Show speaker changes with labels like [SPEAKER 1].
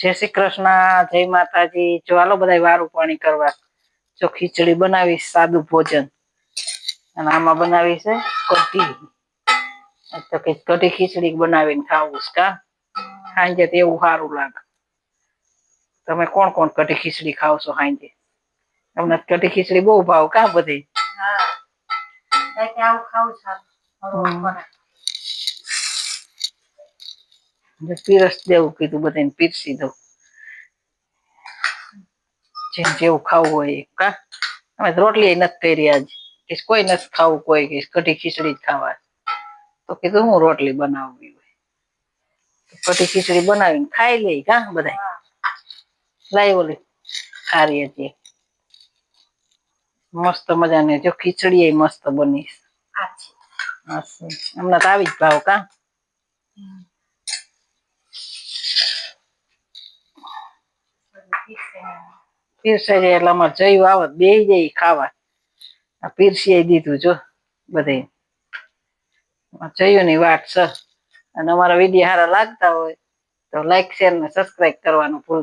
[SPEAKER 1] જય શ્રી કૃષ્ણ જય માતાજી. જો હાલો બધા વારું પાણી કરવા. જો ખીચડી બનાવી સાદું ભોજન. અને આમાં બનાવી છે કઢી. તો કે કઢી ખીચડી બનાવીને ખાવું કા? સાંજે તો એવું સારું લાગે. તમે કોણ કોણ કઢી ખીચડી ખાવ છો સાંજે? તમને કઢી ખીચડી બહુ ભાવ કા બધી?
[SPEAKER 2] હા. આવું ખાવું છે.
[SPEAKER 1] પીરસ દેવું કીધું બધાને પીરસી દઉં. જેમ જેવું ખાવું હોય એ. કા? અમે રોટલી નથી કરી આજ. કે કોઈ નથી ખાવું કોઈ કે કઢી ખીચડી જ ખાવા. તો કીધું હું રોટલી બનાવવી હોય કઢી ખીચડી બનાવીને ખાઈ લઈ કા બધા લાઈ ઓલી ખારી હતી. મસ્ત મજાને જો ખીચડી એ મસ્ત બની. છે.
[SPEAKER 2] આ છે
[SPEAKER 1] હશે. હમણાં તો આવી જ ભાવ કા
[SPEAKER 2] હમ. બધું પીસે ને.
[SPEAKER 1] પીરસાઈ જાય એટલે અમારે જયું આવત, બે જાય ખાવા. આ પીરસી દીધું, જો બધે જયું ની વાટ છે. અને અમારા વીડિયો સારા લાગતા હોય તો લાઈક શેર ને સબસ્ક્રાઈબ કરવાનું ભૂલતા